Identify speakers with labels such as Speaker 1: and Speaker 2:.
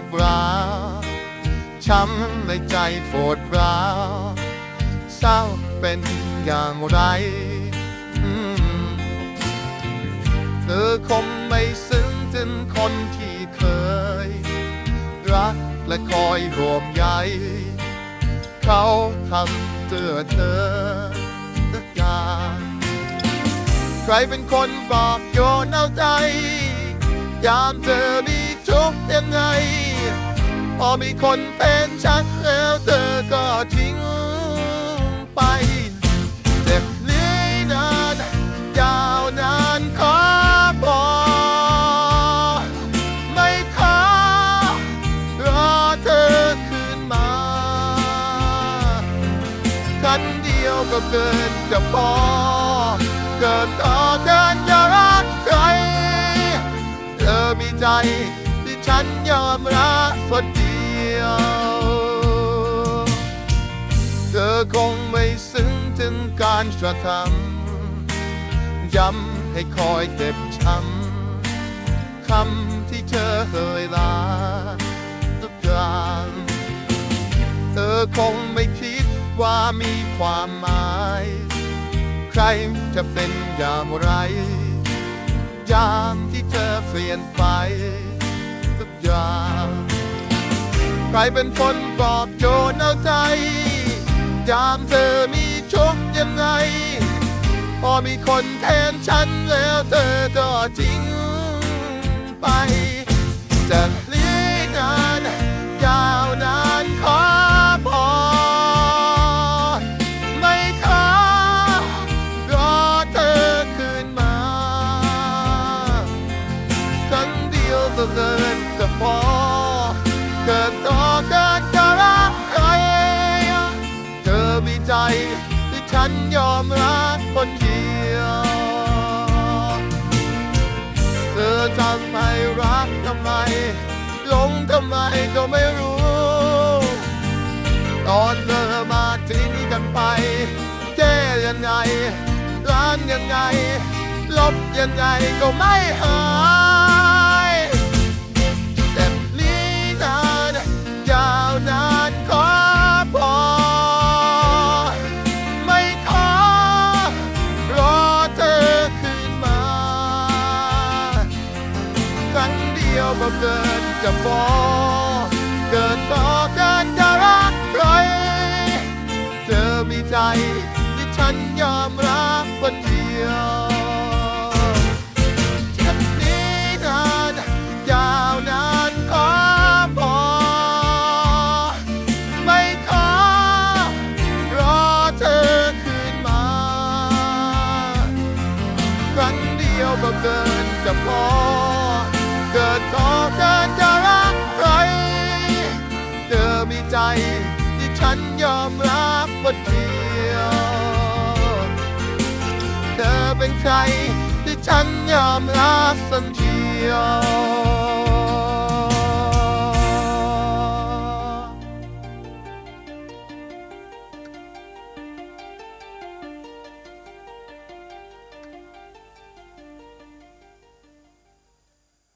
Speaker 1: ดร้าวช้ำในใจโฟดร้าวเศร้าเป็นอย่างไรเธอคงไม่ซึ้งถึงคนที่เคย รักและคอยห่วงใยเขาทำเพื่อเธอทุกอย่างใครเป็นคนบอกโยนเอาใจ ยามเธอมี กยังไง พอมีคนเป็นฉันแล้วเธอก็ทิ้งไป เจ็บเลือนานยาวนานขอบอกไม่ขอรอเธอคืนมาคันเดียวก็เกินจะพอเกินต่อ คงไม่ซึ้งถึงการกระทำย้ำให้คอยเจ็บช้ำคำที่เธอเคยลาทุกอย่างเธอคงไม่คิดว่ามีความหมาย ใครจะเป็นอย่างไรยามที่เธอเปลี่ยนไปทุกอย่างใครเป็นคนบอกโยนเอาใจ ยามเธอมีทุกยังไง พอมีคนแทนฉันแล้วเธอก็ทิ้งไป ฉันยอมรับคนเดียว เธอทำไมรักทำไมหลงทำไมก็ไม่รู้ ตอนเธอมาทิ้งกันไป แก้ยังไงล้างยังไง ลบยังไงก็ไม่หาย เดียวก็เกินจะพอเกินต่อเกินจะรักใคร เธอมีใจที่ฉันยอมรับคนเดียวเจ็บนี้นานยาวนานขอพอไม่ขอรอเธอคืนมาครั้งเดียวก็เกินจะพอ เกินขอเกินจะรักใคร เธอมีใจที่ฉันยอมรับคนเดียว เธอเป็นใครที่ฉันยอมรับสักเดียว